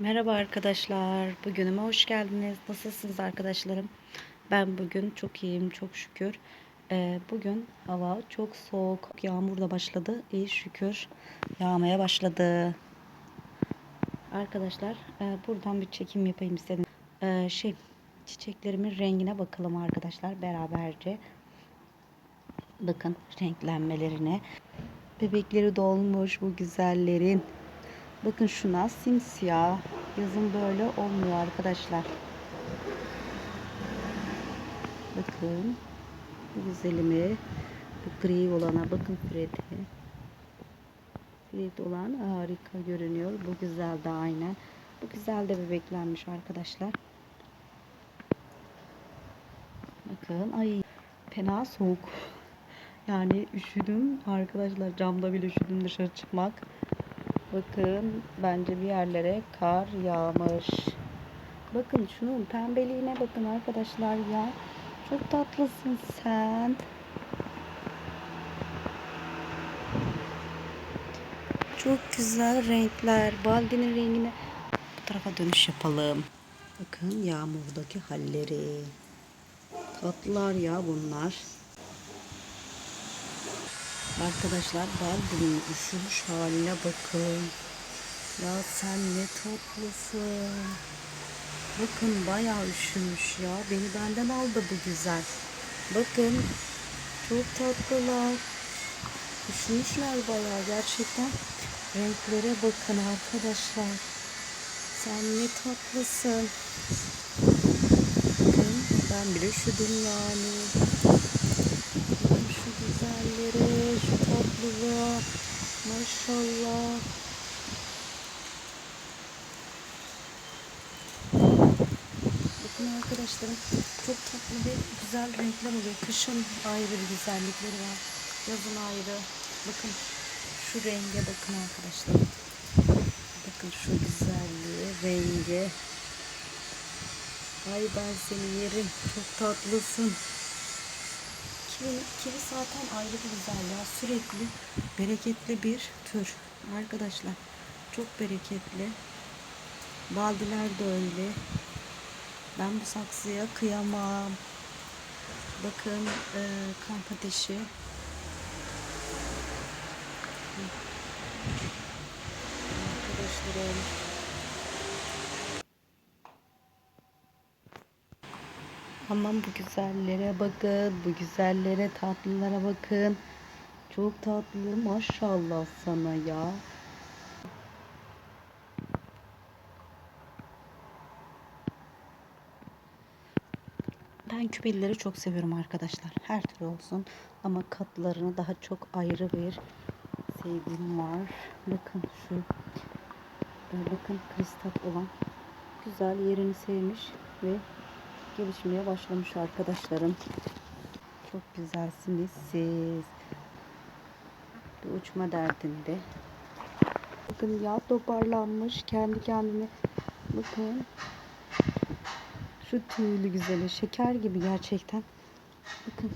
Merhaba arkadaşlar. Bugünüme hoş geldiniz. Nasılsınız arkadaşlarım? Ben bugün çok iyiyim, çok şükür. Ee, bugün hava çok soğuk. Yağmur da başladı. İyi şükür. Yağmaya başladı. Arkadaşlar e, buradan bir çekim yapayım istedim. Ee, şey çiçeklerimin rengine bakalım arkadaşlar beraberce. Bakın renklenmelerine. Bebekleri dolmuş bu güzellerin. Bakın şuna simsiyah. Yazın böyle olmuyor arkadaşlar. Bakın. Bu güzelimi. Bu gri olana bakın Fred'e. Fred olan harika görünüyor. Bu güzel de aynen. Bu güzel de bebeklenmiş arkadaşlar. Bakın ay fena soğuk. Yani üşüdüm arkadaşlar camda bile üşüdüm dışarı çıkmak. Bakın bence bir yerlere kar yağmış. Bakın şunun pembeliğine bakın arkadaşlar ya. Çok tatlısın sen. Çok güzel renkler. Baldinin rengine bu tarafa dönüş yapalım. Bakın yağmurdaki halleri. Tatlılar ya bunlar. Arkadaşlar Baldin'in üşümüş haline bakın. Ya sen ne tatlısın. Bakın bayağı üşümüş ya. Beni benden aldı bu güzel. Bakın çok tatlılar. Üşümüşler bayağı gerçekten. Renklere bakın arkadaşlar. Sen ne tatlısın. Bakın ben bile üşüdüm yani. Güzelleri, şu tatlılığa. Maşallah. Bakın arkadaşlarım çok tatlı ve güzel renkler oluyor. Kışın ayrı bir güzellikleri var. Yazın ayrı. Bakın şu renge bakın arkadaşlar. Bakın şu güzelliği, rengi. Ay ben seni yerim. Çok tatlısın. Kivi, kivi zaten ayrı bir güzel. Sürekli bereketli bir tür. Arkadaşlar çok bereketli. Baldiler de öyle. Ben bu saksıya kıyamam. Bakın e, kamp ateşi. Arkadaşlarım. Aman bu güzellere bakın. Bu güzellere tatlılara bakın. Çok tatlı maşallah sana ya. Ben küpelileri çok seviyorum arkadaşlar. Her türlü olsun. Ama katlarını daha çok ayrı bir sevgim var. Bakın şu. Bakın kristal olan. Güzel yerini sevmiş ve gelişmeye başlamış arkadaşlarım. Çok güzelsiniz siz. Bir uçma derdinde. Bakın yağ toparlanmış kendi kendine. Bakın şu tüylü güzeli şeker gibi gerçekten. Bakın.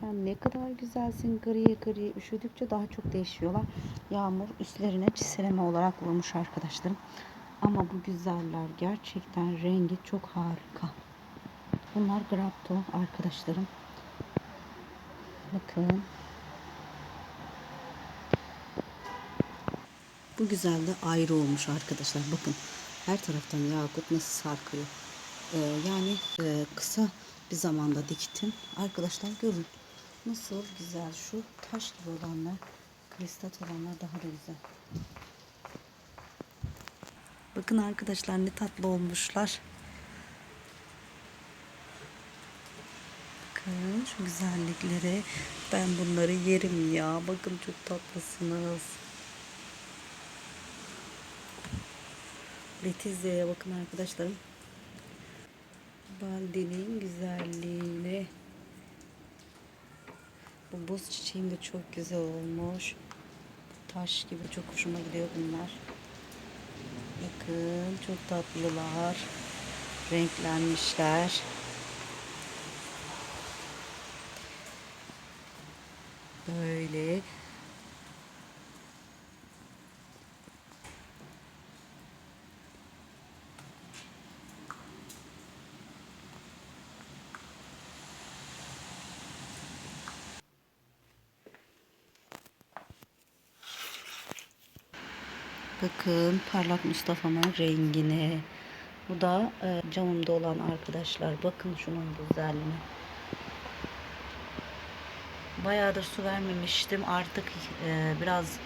Sen ne kadar güzelsin gri gri. Üşüdükçe daha çok değişiyorlar. Yağmur üstlerine çiseleme olarak vurmuş arkadaşlarım. Ama bu güzeller gerçekten rengi çok harika. Bunlar Grapto arkadaşlarım. Bakın. Bu güzel de ayrı olmuş arkadaşlar. Bakın her taraftan yakut nasıl sarkıyor. Ee, yani e, kısa bir zamanda diktim. Arkadaşlar görün. Nasıl güzel şu taş gibi olanlar. Kristal olanlar daha da güzel. Bakın arkadaşlar ne tatlı olmuşlar. Bakın şu güzelliklere. Ben bunları yerim ya. Bakın çok tatlısınız. Letizya'ya bakın arkadaşlarım. Baldi'nin güzelliğine. Bu buz çiçeğim de çok güzel olmuş. Taş gibi çok hoşuma gidiyor bunlar. Bakın çok tatlılar. Renklenmişler. Böyle Bakın parlak Mustafa'nın rengine. Bu da e, camımda olan arkadaşlar. Bakın şunun güzelliğine. Bayağıdır su vermemiştim. Artık e, biraz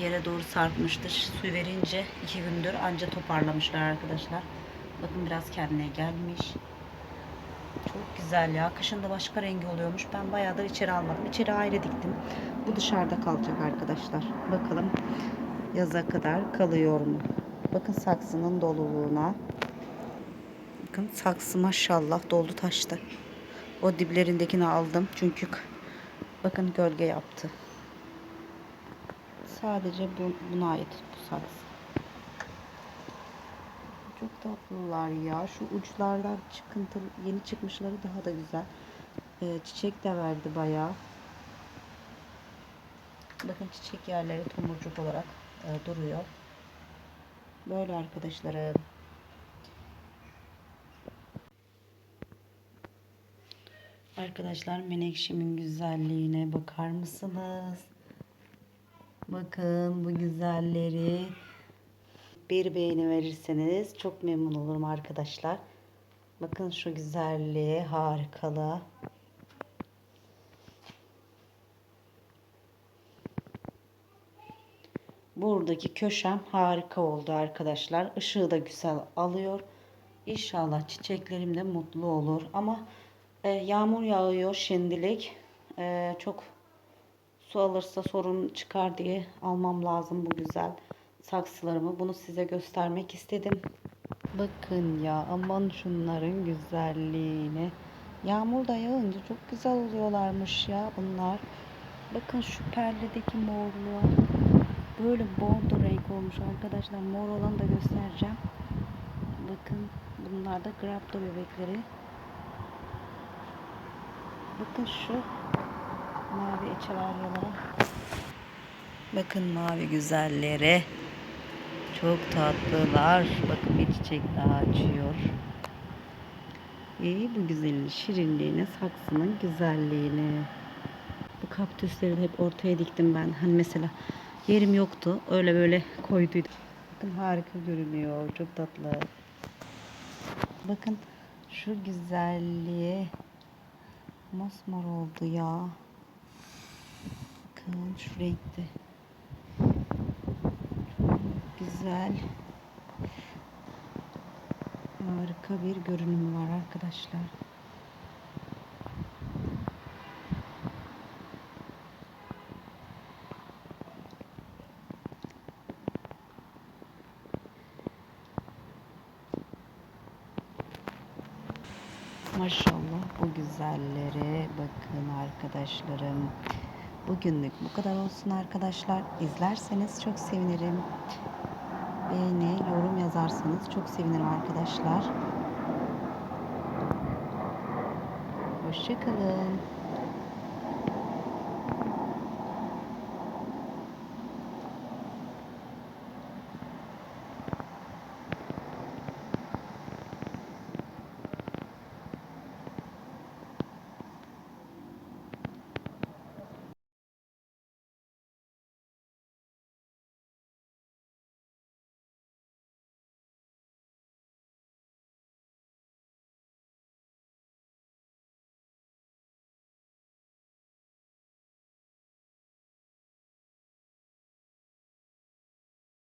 yere doğru sarkmıştır. Su verince iki gündür anca toparlamışlar arkadaşlar. Bakın biraz kendine gelmiş. Çok güzel ya. Kışında başka rengi oluyormuş. Ben bayağıdır içeri almadım. İçeri ayrı diktim. Bu dışarıda kalacak arkadaşlar. Bakalım yaza kadar kalıyor mu? Bakın saksının doluluğuna. Bakın saksı maşallah doldu taştı. O diplerindekini aldım. Çünkü bakın gölge yaptı. Sadece bu, buna ait bu saksı. Çok tatlılar ya. Şu uçlardan çıkıntılı yeni çıkmışları daha da güzel. Ee, çiçek de verdi bayağı. Bakın çiçek yerleri tomurcuk olarak e, duruyor. Böyle arkadaşlarım. Arkadaşlar menekşemin güzelliğine bakar mısınız? Bakın bu güzelleri bir beğeni verirseniz çok memnun olurum arkadaşlar. Bakın şu güzelliğe harikalı. Buradaki köşem harika oldu arkadaşlar. Işığı da güzel alıyor. İnşallah çiçeklerim de mutlu olur. Ama e, yağmur yağıyor şimdilik. E, çok su alırsa sorun çıkar diye almam lazım bu güzel saksılarımı. Bunu size göstermek istedim. Bakın ya aman şunların güzelliğine. Yağmur da yağınca çok güzel oluyorlarmış ya bunlar. Bakın şu perdedeki morluğa. Böyle bordo renk olmuş arkadaşlar. Mor olanı da göstereceğim. Bakın bunlar da grapto bebekleri. Bakın şu mavi eçevaryalara. Bakın mavi güzellere. Çok tatlılar. Bakın bir çiçek daha açıyor. İyi bu güzelliğin şirinliğine, saksının güzelliğine. Bu kaktüsleri de hep ortaya diktim ben. Hani mesela yerim yoktu. Öyle böyle koyduydum. Bakın harika görünüyor. Çok tatlı. Bakın şu güzelliğe. Mosmor oldu ya. Bakın şu renkte. Güzel. Harika bir görünüm var arkadaşlar. Maşallah bu güzellere bakın arkadaşlarım. Bugünlük bu kadar olsun arkadaşlar. İzlerseniz çok sevinirim. Beğeni, yorum yazarsanız çok sevinirim arkadaşlar. Hoşçakalın.